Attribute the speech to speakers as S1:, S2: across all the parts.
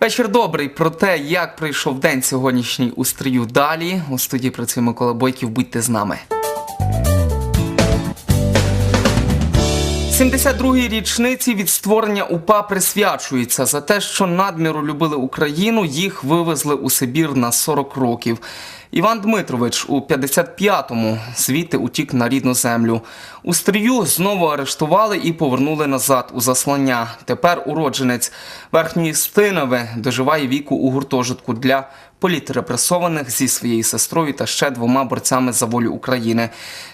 S1: Вечір добрий про те, як прийшов день сьогоднішній у стрію далі. У студії працює Микола Бойків. Будьте з нами. 72-й річниці від створення УПА присвячується за те, що надміру любили Україну. Їх вивезли у Сибір на 40 років. Іван Дмитрович у 55-му звідти утік на рідну землю. У стрію знову арештували і повернули назад у заслання. Тепер уродженець верхньої Стинови доживає віку у гуртожитку для політрепресованих зі своєю сестрою та ще двома борцями за волю України.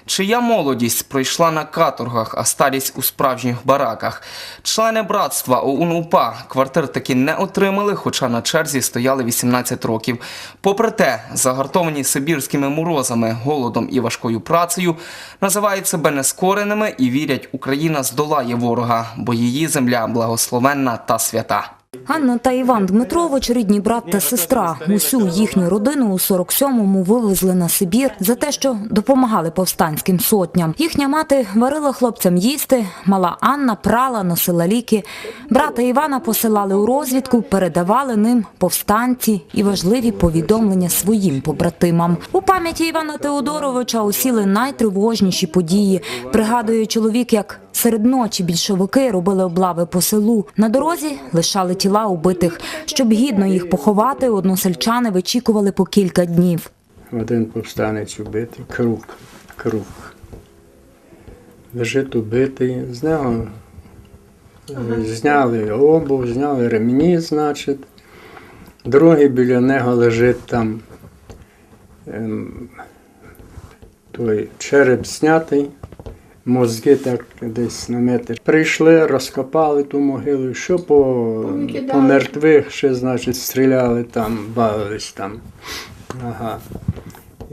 S1: Чия молодість пройшла на каторгах, а старість у справжніх бараках. Члени братства ОУН-УПА квартир таки не отримали, хоча на черзі стояли 18 років. Попри те, загартовані сибірськими морозами, голодом і важкою працею, називають себе нескореними і вірять, Україна здолає ворога, бо її земля благословенна та свята.
S2: Анна та Іван Дмитрович, рідні брат та сестра. Усю їхню родину у 47-му вивезли на Сибір за те, що допомагали повстанським сотням. Їхня мати варила хлопцям їсти, мала Анна прала, носила ліки. Брата Івана посилали у розвідку, передавали ним повстанці і важливі повідомлення своїм побратимам. У пам'яті Івана Теодоровича усіли найтривожніші події. Пригадує чоловік, як Серед ночі більшовики робили облави по селу. На дорозі лишали тіла убитих. Щоб гідно їх поховати, односельчани вичікували по кілька днів.
S3: Один повстанець убитий, круг, круг. Лежить убитий, з нього зняли обув, зняли ремні, значить. Другий біля нього лежить там ем, той череп знятий, мозги так десь на метр. Прийшли, розкопали ту могилу, що по, по мертвих ще, значить, стріляли там, бавились там. Ага.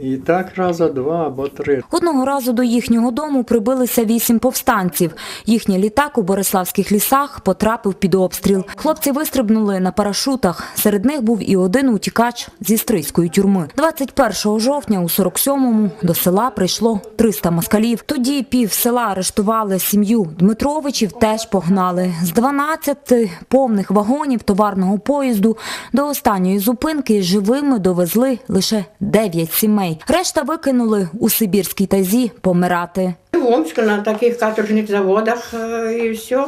S3: І так раза два або три.
S2: Одного разу до їхнього дому прибилися вісім повстанців. Їхній літак у Бориславських лісах потрапив під обстріл. Хлопці вистрибнули на парашутах. Серед них був і один утікач зі стрийської тюрми. 21 жовтня у 47-му до села прийшло 300 москалів. Тоді пів села арештували сім'ю Дмитровичів, теж погнали. З 12 повних вагонів товарного поїзду до останньої зупинки живими довезли лише 9 сімей. Решта викинули у Сибірській тазі помирати.
S4: В Омску на таких каторжних заводах е, і все.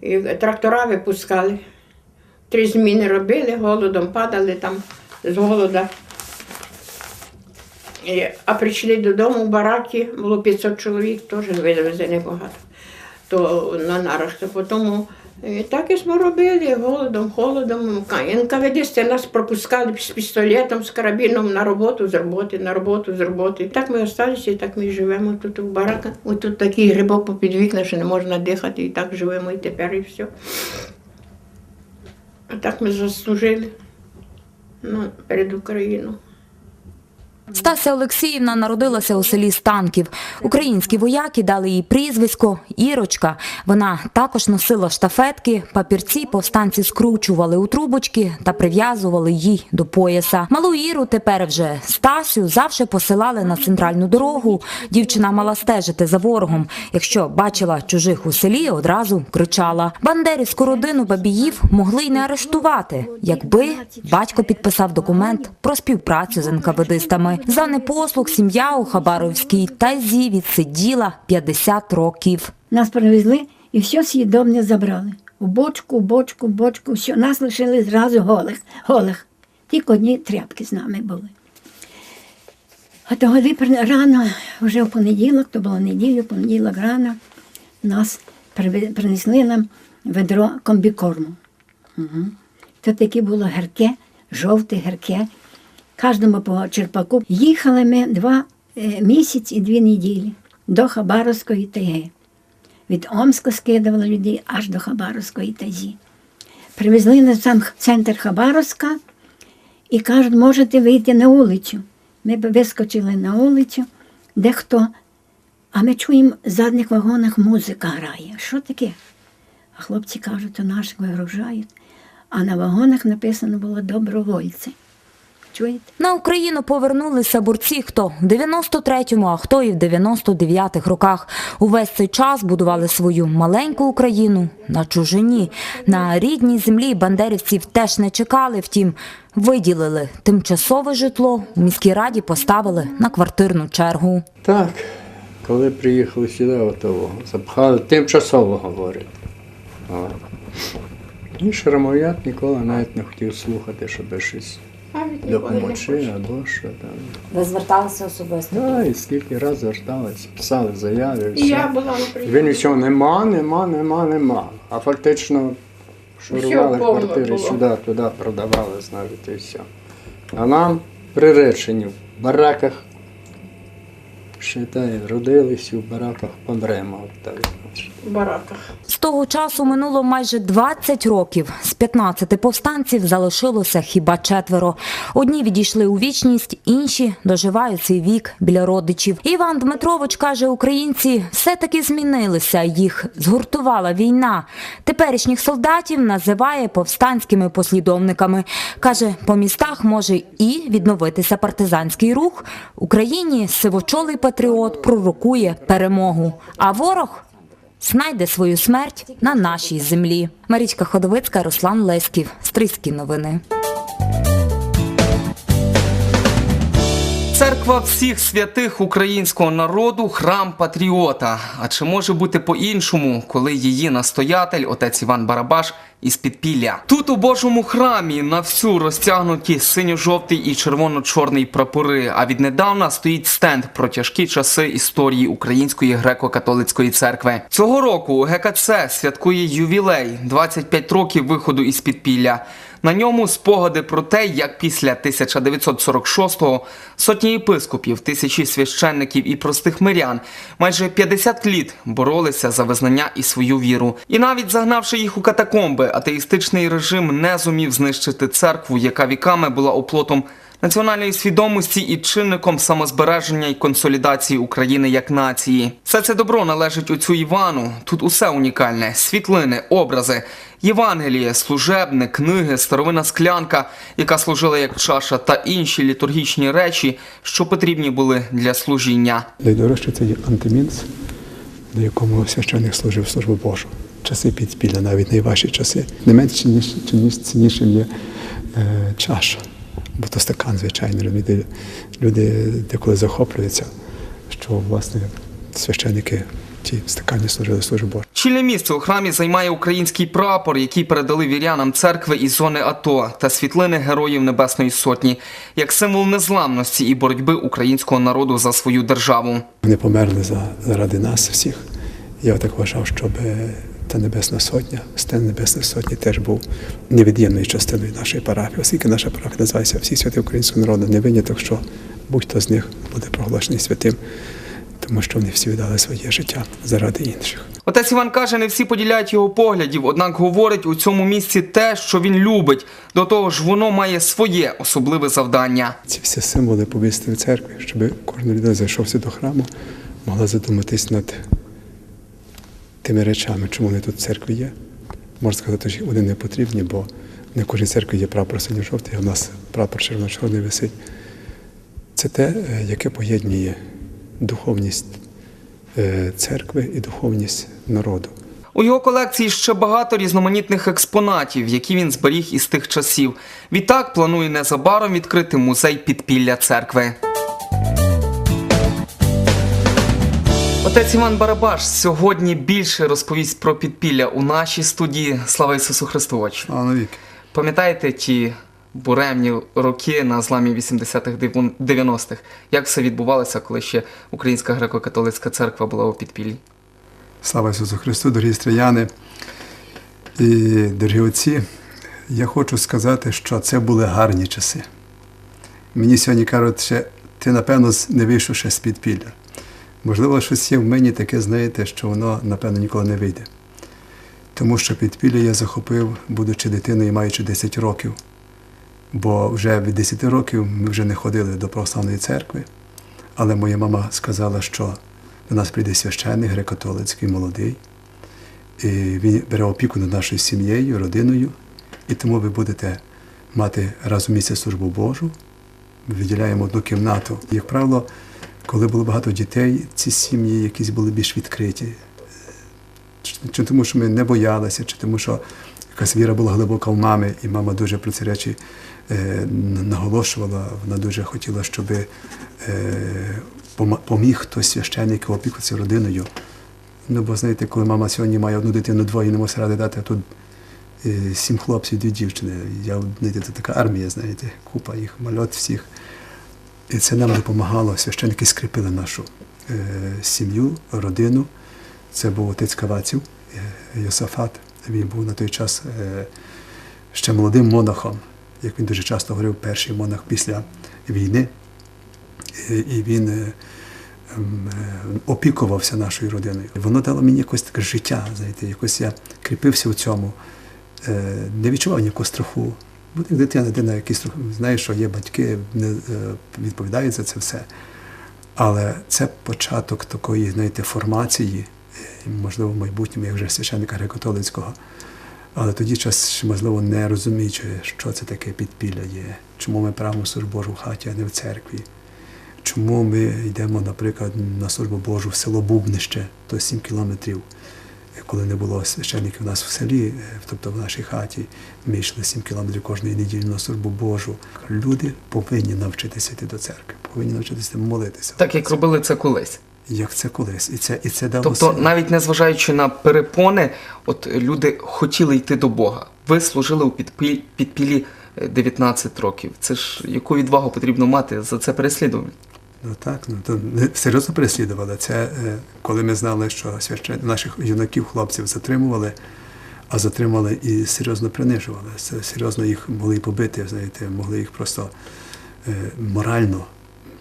S4: І трактора випускали. Три зміни робили, голодом падали там з голода. А прийшли додому в бараки, було 500 чоловік, теж вивезли небагато. То на нарах. Потім і так і ми робили, голодом, холодом. НКВДсти нас пропускали з пістолетом, з карабіном на роботу, з роботи, на роботу, з роботи. І Так ми залишилися, і так ми живемо тут у бараках. Ось тут такий грибок попід вікна, що не можна дихати, і так живемо і тепер, і все. А так ми заслужили ну, перед Україною.
S2: Стася Олексіївна народилася у селі Станків. Українські вояки дали їй прізвисько Ірочка. Вона також носила штафетки, папірці повстанці скручували у трубочки та прив'язували їй до пояса. Малу Іру тепер вже Стасю завжди посилали на центральну дорогу. Дівчина мала стежити за ворогом. Якщо бачила чужих у селі, одразу кричала. Бандерівську родину бабіїв могли й не арештувати, якби батько підписав документ про співпрацю з НКВДистами. За непослух сім'я у Хабаровській тазі відсиділа 50 років.
S5: Нас привезли і все з'їдобне забрали. У бочку, у бочку, бочку, все. Нас лишили зразу голих. голих. Тільки одні тряпки з нами були. А тоді рано, вже в понеділок, то було неділю, понеділок рано, нас принесли нам ведро комбікорму. Угу. То таке було гірке, жовте гірке. Кожному по черпаку. Їхали ми два е, місяці і дві неділі до Хабаровської тайги. Від Омска скидували людей аж до Хабаровської тазі. Привезли нас в сам центр Хабаровська і кажуть, можете вийти на вулицю. Ми вискочили на вулицю, де хто. А ми чуємо в задніх вагонах музика грає. Що таке? А хлопці кажуть, то наших вигружають. А на вагонах написано було добровольці. Чуєте?
S2: На Україну повернулися борці, хто в 93-му, а хто і в 99-х роках. Увесь цей час будували свою маленьку Україну на чужині. На рідній землі бандерівців теж не чекали, втім, виділили тимчасове житло, у міській раді поставили на квартирну чергу.
S3: Так, коли приїхали сюди, отого, запхали, тимчасово говорить. От. І Шрамов'ят ніколи навіть не хотів слухати, щоб щось Допомогти або що там.
S2: Ви зверталися особисто?
S3: Да, і скільки разів звертались, писали заяви.
S4: І я
S3: Все.
S4: була на
S3: Він
S4: прийомі.
S3: нічого нема, нема, нема, нема. А фактично шурували
S4: повно
S3: квартири
S4: було.
S3: сюди, туди продавали, знаєте, і все. А нам приречені в бараках. Считай, родились і в бараках помремо. от Так,
S4: бараках.
S2: З того часу минуло майже 20 років. З 15 повстанців залишилося хіба четверо. Одні відійшли у вічність, інші доживають свій вік біля родичів. Іван Дмитрович каже, українці все-таки змінилися. Їх згуртувала війна. Теперішніх солдатів називає повстанськими послідовниками. Каже, по містах може і відновитися партизанський рух. Україні сивочолий патріот пророкує перемогу. А ворог знайде свою смерть на нашій землі. Марічка Ходовицька, Руслан Леськів. Стрийські новини.
S1: Церква всіх святих українського народу храм патріота. А чи може бути по-іншому, коли її настоятель, отець Іван Барабаш, із підпілля? Тут у Божому храмі на всю розтягнуті синьо-жовтий і червоно-чорний прапори. А віднедавна стоїть стенд про тяжкі часи історії Української греко-католицької церкви. Цього року ГКЦ святкує ювілей 25 років виходу із підпілля. На ньому спогади про те, як після 1946-го сотні єпископів, тисячі священників і простих мирян майже 50 літ боролися за визнання і свою віру. І навіть загнавши їх у катакомби, атеїстичний режим не зумів знищити церкву, яка віками була оплотом національної свідомості і чинником самозбереження і консолідації України як нації. Все це добро належить отцю Івану. Тут усе унікальне: світлини, образи, Євангеліє, служебне, книги, старовина склянка, яка служила як чаша, та інші літургічні речі, що потрібні були для служіння.
S6: Найдорожче це є антимінц, до якому священник служив службу Божу. Часи підпілля, навіть найважчі часи. Не менш цінніш- ціннішим є е, чаша, бо то стакан, звичайно. Люди, люди деколи захоплюються, що власне священники в тій стакані служили службу Божу.
S1: Чільне місце у храмі займає український прапор, який передали вірянам церкви із зони АТО та світлини Героїв Небесної Сотні, як символ незламності і боротьби українського народу за свою державу.
S6: Вони померли за, заради нас всіх. Я так вважав, щоб та Небесна Сотня, стен Небесної Сотні теж був невід'ємною частиною нашої парафії, оскільки наша парафія називається всі святи українського народу, не виняток, що будь-хто з них буде проголошений святим, тому що вони всі віддали своє життя заради інших.
S1: Отець Іван каже, не всі поділяють його поглядів, однак говорить у цьому місці те, що він любить. До того ж, воно має своє особливе завдання.
S6: Ці всі символи повісити в церкві, щоб кожна людина, зайшовся до храму, могла задуматись над тими речами, чому вони тут в церкві є. Можна сказати, що вони не потрібні, бо не в кожній церкві є прапор синьо-жовтий, а в нас прапор червоно-чорний висить. Це те, е, яке поєднує духовність е, церкви і духовність народу.
S1: У його колекції ще багато різноманітних експонатів, які він зберіг із тих часів. Відтак планує незабаром відкрити музей підпілля церкви. Отець Іван Барабаш сьогодні більше розповість про підпілля у нашій студії. Слава Ісусу Христу! очі.
S6: А навіки.
S1: Пам'ятаєте ті буремні роки на зламі 80-х 90-х? Як все відбувалося, коли ще Українська греко-католицька церква була у підпіллі?
S6: Слава Ісусу Христу, дорогі стріяни і дорогі отці. Я хочу сказати, що це були гарні часи. Мені сьогодні кажуть, що ти, напевно, не вийшов ще з підпілля. Можливо, щось є в мені таке, знаєте, що воно, напевно, ніколи не вийде. Тому що підпілля я захопив, будучи дитиною і маючи 10 років. Бо вже від 10 років ми вже не ходили до православної церкви. Але моя мама сказала, що до нас прийде священник греко-католицький, молодий, і він бере опіку над нашою сім'єю, родиною, і тому ви будете мати раз у місяць службу Божу виділяємо одну кімнату. Як правило, коли було багато дітей, ці сім'ї якісь були більш відкриті. Чи, тому, що ми не боялися, чи тому, що якась віра була глибока в мами, і мама дуже про ці речі е, наголошувала. Вона дуже хотіла, щоб е, поміг хтось священник опікуватися родиною. Ну, бо знаєте, коли мама сьогодні має одну дитину, двоє не може ради дати, а тут е, сім хлопців, дві дівчини. Я, знаєте, це така армія, знаєте, купа їх, мальот всіх. І це нам допомагало. Священники скріпили нашу е, сім'ю, родину. Це був отець Каваців, е, Йосафат. Він був на той час е, ще молодим монахом, як він дуже часто говорив, перший монах після війни. Е, І він е, ем, опікувався нашою родиною. Воно дало мені якось таке життя, знаєте, якось я кріпився в цьому, не відчував ніякого страху. Бо як дитина, дитина трохи знає, що є батьки, не е, відповідають за це все. Але це початок такої, знаєте, формації, можливо, в майбутньому, як вже священника греко-католицького. Але тоді час, можливо, не розуміючи, що це таке підпілля є, чому ми правимо службу Божу в хаті, а не в церкві. Чому ми йдемо, наприклад, на службу Божу в село Бубнище, то 7 кілометрів, коли не було священників у нас в селі, е, тобто в нашій хаті, ми йшли 7 кілометрів кожної неділі на службу Божу. Люди повинні навчитися йти до церкви, повинні навчитися молитися.
S1: Так як робили це колись.
S6: Як це колись? І це, і це дало
S1: Тобто,
S6: силу.
S1: навіть незважаючи на перепони, от люди хотіли йти до Бога. Ви служили у підпілі е, 19 років. Це ж яку відвагу потрібно мати за це переслідування?
S6: Ну так, ну то серйозно переслідували. Це е, коли ми знали, що священ... наших юнаків, хлопців затримували, а затримали і серйозно принижували. Це серйозно їх могли побити, знаєте, могли їх просто е, морально,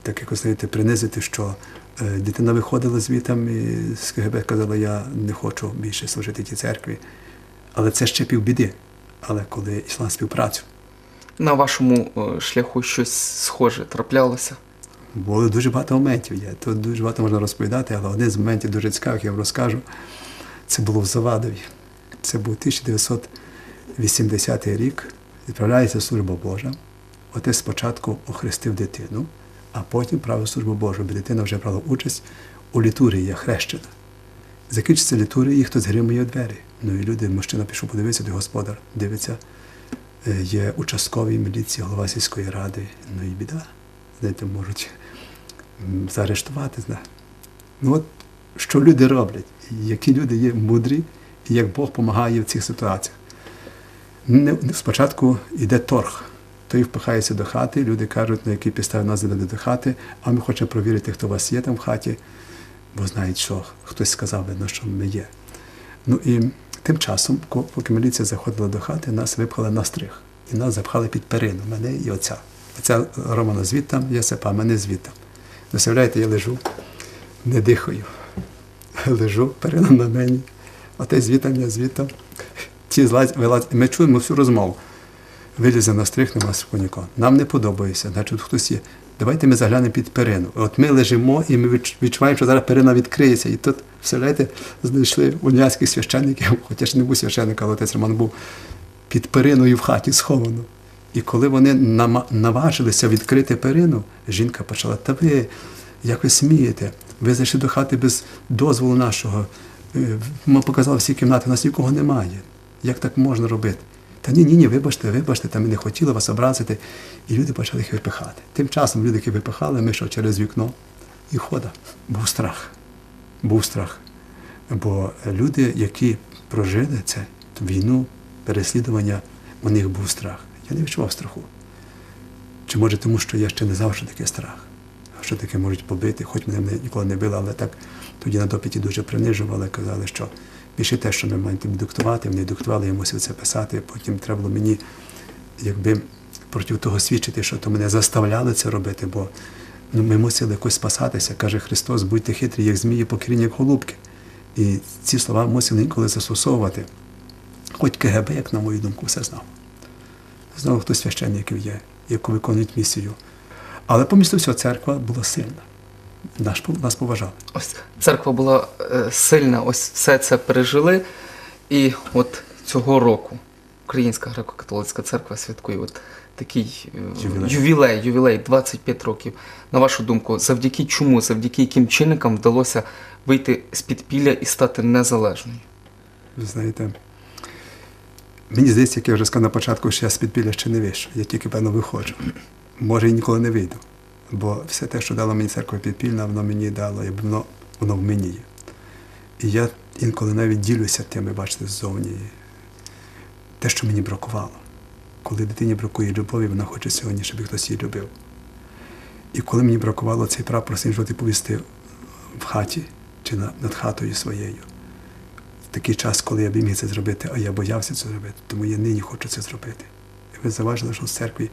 S6: так якось знаєте, принизити, що е, дитина виходила звітам і з КГБ казала, я не хочу більше служити тій церкві. Але це ще півбіди. Але коли іслам співпрацю.
S1: На вашому шляху щось схоже траплялося?
S6: Було дуже багато моментів є. Тут дуже багато можна розповідати, але один з моментів дуже цікавих, я вам розкажу. Це було в Завадові. Це був 1980 рік. Відправляється служба Божа. Отець спочатку охрестив дитину, а потім правив службу Божу, бо дитина вже брала участь у літургії, як хрещена. Закінчиться літургія, і хтось гримує у двері. Ну і люди, мужчина пішов подивитися, де господар дивиться. Е, Є участковий міліції, голова сільської ради. Ну і біда. Знаєте, можуть заарештувати. Ну от що люди роблять, які люди є мудрі, і як Бог допомагає в цих ситуаціях. Спочатку йде торг. Той впихається до хати, люди кажуть, на якій підставі нас завели до хати, а ми хочемо провірити, хто у вас є там в хаті, бо знають, що хтось сказав, видно, що ми є. Ну і тим часом, поки міліція заходила до хати, нас випхали на стриг. І нас запхали під перину, мене і отця. Оця Романа звідтам, Єсипа, мене звідтам. Представляєте, я лежу, не дихаю. Лежу, перина на мені. Отець звітам, я звітам. Ті злазь, вилазь. Ми чуємо всю розмову. Вилізе на стрих, нема нікого. Нам не подобається, значить хтось є. Давайте ми заглянемо під перину. От ми лежимо і ми відчуваємо, що зараз перина відкриється. І тут, представляєте, знайшли уніатських священників, хоча ж не був священник, але отець Роман був під периною в хаті сховано. І коли вони наважилися відкрити перину, жінка почала, та ви, як ви смієте, ви зайшли до хати без дозволу нашого. Е, Ми показали всі кімнати, у нас нікого немає. Як так можна робити? Та ні, ні, ні, вибачте, вибачте, та ми не хотіли вас образити. І люди почали їх випихати. Тим часом люди, які випихали, ми йшов через вікно і хода. Був страх. Був страх. Бо люди, які прожили це, війну, переслідування, у них був страх. Я не відчував страху. Чи може тому, що я ще не знав, що таке страх, що таке можуть побити, хоч мене ніколи не били, але так тоді на допиті дуже принижували, казали, що більше те, що ми маємо тобі диктувати, вони диктували, я мусив це писати, потім треба було мені якби проти того свідчити, що то мене заставляли це робити, бо ну, ми мусили якось спасатися. Каже Христос, будьте хитрі, як змії, покірні, як голубки. І ці слова мусили інколи застосовувати. Хоч КГБ, як на мою думку, все знав. Знову хтось священників є, які виконують місію. Але поміж всього церква була сильна. Наш, нас поважали.
S1: Ось церква була е, сильна, ось все це пережили. І от цього року Українська греко-католицька церква святкує от такий е,
S6: Ювілей.
S1: ювілей, ювілей 25 років. На вашу думку, завдяки чому, завдяки яким чинникам вдалося вийти з підпілля і стати незалежною?
S6: Ви знаєте, мені здається, як я вже сказав на початку, що я з підпілля ще не вийшов. Я тільки, певно, виходжу. Може, і ніколи не вийду. Бо все те, що дала мені церква підпільна, воно мені дало, якби воно, воно в мені є. І я інколи навіть ділюся тими, бачите, ззовні. Те, що мені бракувало. Коли дитині бракує любові, вона хоче сьогодні, щоб хтось її любив. І коли мені бракувало цей прапор синьо-жовтий повісти в хаті чи над хатою своєю, такий час, коли я б міг це зробити, а я боявся це зробити, тому я нині хочу це зробити. І ви заважили, що в церкві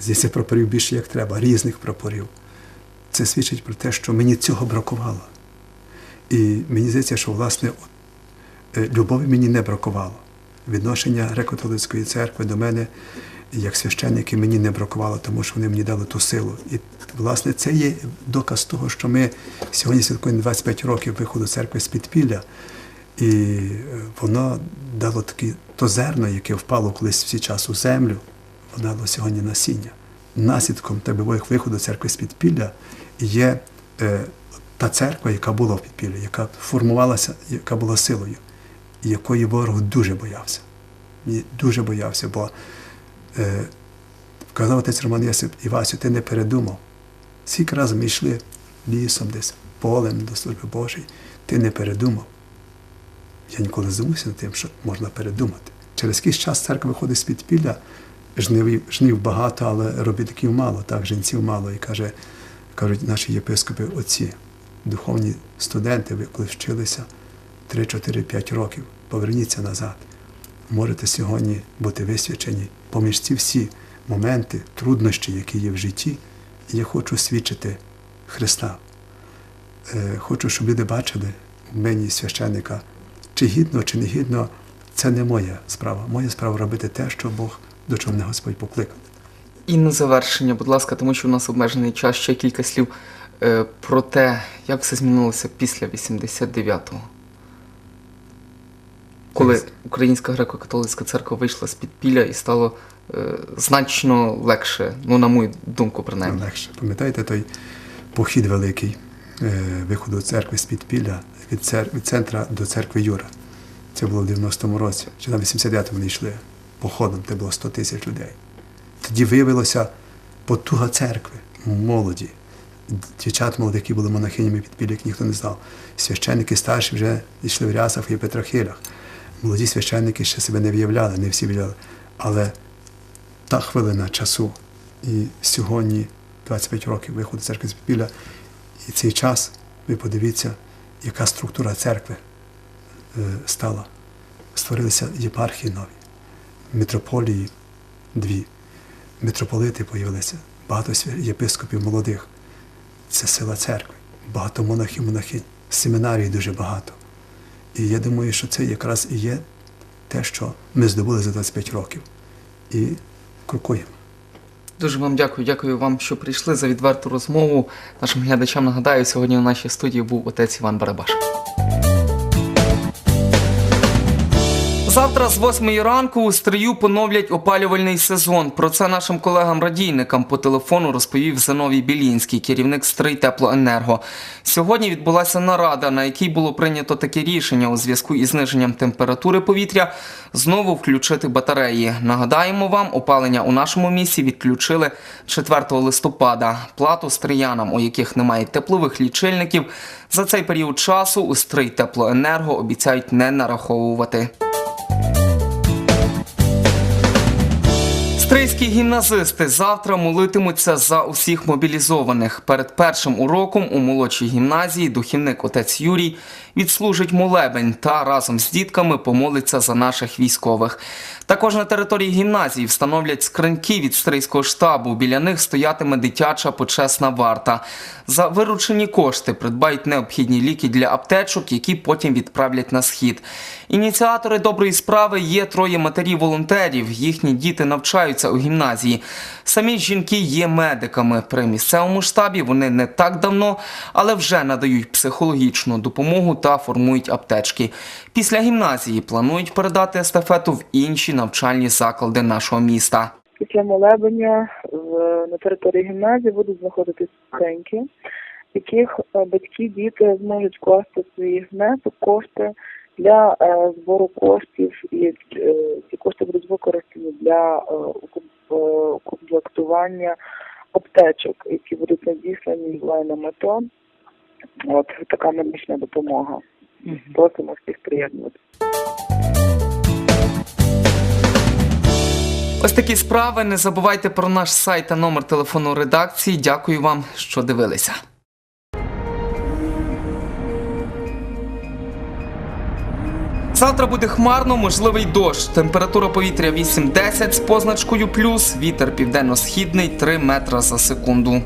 S6: здається прапорів більше як треба, різних прапорів. Це свідчить про те, що мені цього бракувало. І мені здається, що власне е, любові мені не бракувало. Відношення греко-католицької церкви до мене, як священники, мені не бракувало, тому що вони мені дали ту силу. І власне це є доказ того, що ми сьогодні святкуємо 25 років виходу церкви з підпілля. І е, воно дало таке то зерно, яке впало колись всі час у землю, воно дало сьогодні насіння. Наслідком тебе виходу церкви з підпілля є е, та церква, яка була в підпіллі, яка формувалася, яка була силою, якої ворог дуже боявся. І дуже боявся, бо е, казав отець Роман Єсип, Івасю, ти не передумав. Скільки разів ми йшли лісом десь, полем до служби Божої, ти не передумав. Я ніколи не здивувався над тим, що можна передумати. Через якийсь час церква виходить з підпілля, жнив, жнив багато, але робітників мало, так, жінців мало. І каже, кажуть наші єпископи, отці, духовні студенти, ви коли вчилися 3-4-5 років, поверніться назад. Можете сьогодні бути висвячені поміж ці всі моменти, труднощі, які є в житті. Я хочу свідчити Христа. Е, Хочу, щоб люди бачили в мені священника, чи гідно, чи не гідно, це не моя справа. Моя справа робити те, що Бог до чого мене Господь покликав.
S1: І на завершення, будь ласка, тому що у нас обмежений час, ще кілька слів е, про те, як все змінилося після 89-го. Коли Українська греко-католицька церква вийшла з підпілля і стало е, значно легше, ну, на мою думку, принаймні.
S6: легше. Пам'ятаєте той похід великий е, виходу церкви з підпілля від, цер... від центра до церкви Юра. Це було в 90-му році, чи на 89-му вони йшли походом, де було 100 тисяч людей. Тоді виявилося потуга церкви, молоді. Дівчат молодих, які були монахинями підпілля, як ніхто не знав. Священники старші вже йшли в рясах і в петрахилях. Молоді священники ще себе не виявляли, не всі виявляли. Але та хвилина часу. І сьогодні, 25 років виходу церкви з підпілля, і цей час, ви подивіться, яка структура церкви е, стала. Створилися єпархії нові, митрополії дві, митрополити появилися, багато єпископів молодих. Це сила церкви, багато монахів, монахинь, семінарій дуже багато. І я думаю, що це якраз і є те, що ми здобули за 25 років. І крокуємо.
S1: Дуже вам дякую. Дякую вам, що прийшли за відверту розмову. Нашим глядачам нагадаю, сьогодні у нашій студії був отець Іван Барабаш. Завтра з 8 ранку у Стрию поновлять опалювальний сезон. Про це нашим колегам-радійникам по телефону розповів Зиновій Білінський, керівник Стрий Теплоенерго. Сьогодні відбулася нарада, на якій було прийнято таке рішення у зв'язку із зниженням температури повітря знову включити батареї. Нагадаємо вам, опалення у нашому місті відключили 4 листопада. Плату стріянам, у яких немає теплових лічильників, за цей період часу у Стрий Теплоенерго обіцяють не нараховувати. Стрийські гімназисти завтра молитимуться за усіх мобілізованих. Перед першим уроком у молодшій гімназії духівник отець Юрій відслужить молебень та разом з дітками помолиться за наших військових. Також на території гімназії встановлять скриньки від стрийського штабу. Біля них стоятиме дитяча почесна варта. За виручені кошти придбають необхідні ліки для аптечок, які потім відправлять на схід. Ініціатори доброї справи є троє матерів-волонтерів. Їхні діти навчаються у гімназії. Самі жінки є медиками. При місцевому штабі вони не так давно, але вже надають психологічну допомогу та формують аптечки. Після гімназії планують передати естафету в інші навчальні заклади нашого міста.
S7: Після молебення на території гімназії будуть знаходитись в яких е, батьки, діти зможуть класти свої внесок, кошти для е, збору коштів, і е, ці кошти будуть використані для укомплектування аптечок, які будуть надіслані воєнним АТО. От така медична допомога. Просимо всіх приєднуватися.
S1: Ось такі справи. Не забувайте про наш сайт та номер телефону редакції. Дякую вам, що дивилися. Завтра буде хмарно, можливий дощ. Температура повітря 8-10 з позначкою плюс, вітер південно-східний 3 метра за секунду.